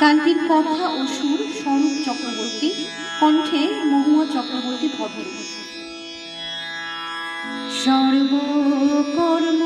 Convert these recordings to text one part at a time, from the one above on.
গানটির কথা ও সুর স্বরূপ চক্রবর্তী কণ্ঠে মহুয়া চক্রবর্তী ভদ্র সর্বকর্ম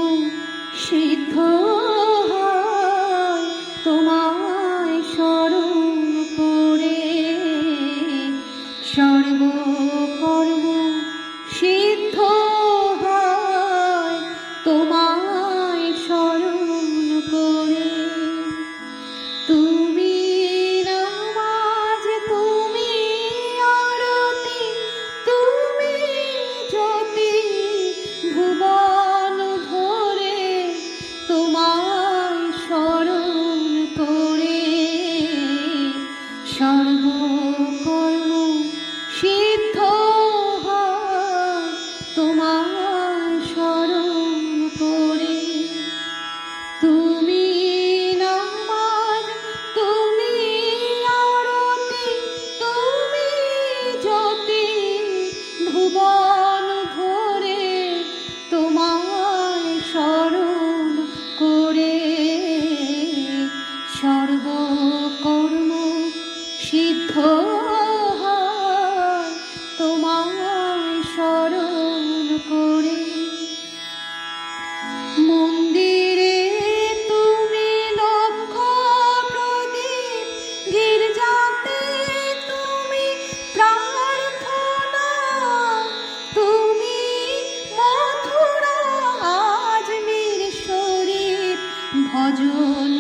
ভজন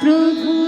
প্রভু